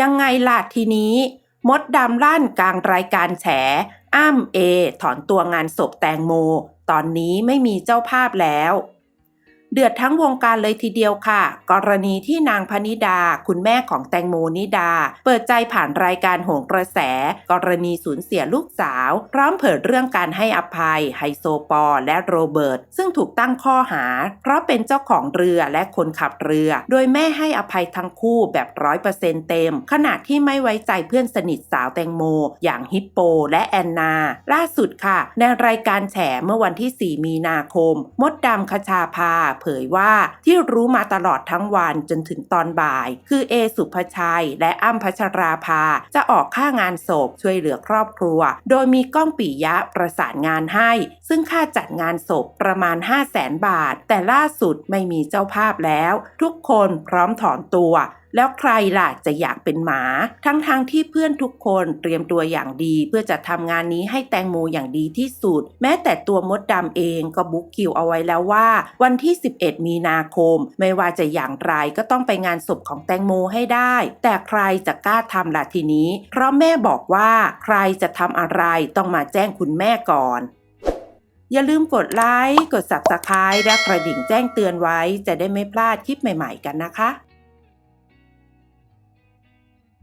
ยังไงล่ะทีนี้ มดดำลั่นกลางรายการแฉ อ้ำเอ ถอนตัวงานศพแตงโม ตอนนี้ไม่มีเจ้าภาพแล้ว เดือดทั้งวงการเลยทีเดียวค่ะ กรณีที่นางพนิดา คุณแม่ของแตงโมนิดา เปิดใจผ่านรายการโหงกระแส กรณีสูญเสียลูกสาว พร้อมเผยเรื่องการให้อภัย ไฮโซปอลและโรเบิร์ต ซึ่งถูกตั้งข้อหา เพราะเป็นเจ้าของเรือและคนขับเรือ โดยแม่ให้อภัยทั้งคู่แบบร้อยเปอร์เซ็นต์เต็ม ขณะที่ไม่ไว้ใจเพื่อนสนิทสาวแตงโม อย่างฮิปโปและแอนนา ล่าสุดค่ะ ในรายการแฉเมื่อวันที่ 4 มีนาคม มดดำคชาภาเผยว่าที่รู้มาตลอดทั้งวันจนถึงตอนบ่าย คือเอสุภชัย และอ้ำพัชราภา จะออกค่างานศพช่วยเหลือครอบครัว โดยมีก้องปิยะประสานงานให้ ซึ่งค่าจัดงานศพประมาณ 5 0 0แสนบาท แต่ล่าสุดไม่มีเจ้าภาพแล้ว ทุกคนพร้อมถอนตัว แล้วใครล่ะจะอยากเป็นหมา ทั้งๆทที่เพื่อนทุกคนเตรียมตัวอย่างดี เพื่อจะทำงานนี้ให้แตงโมอย่างดีที่สุด แม้แต่ตัวมดดำเองก็บุ๊กคิวเอาไว้แล้วว่า วันที่ 11 มีนาคม ไม่ว่าจะอย่างไรก็ต้องไปงานศพของแตงโมให้ได้ แต่ใครจะกล้าทำล่ะทีนี้ เพราะแม่บอกว่าใครจะทำอะไรต้องมาแจ้งคุณแม่ก่อนอย่าลืมกดไลค์ กด Subscribe และกระดิ่งแจ้งเตือนไว้ จะได้ไม่พลาดคลิปใหม่ ๆ กันนะคะ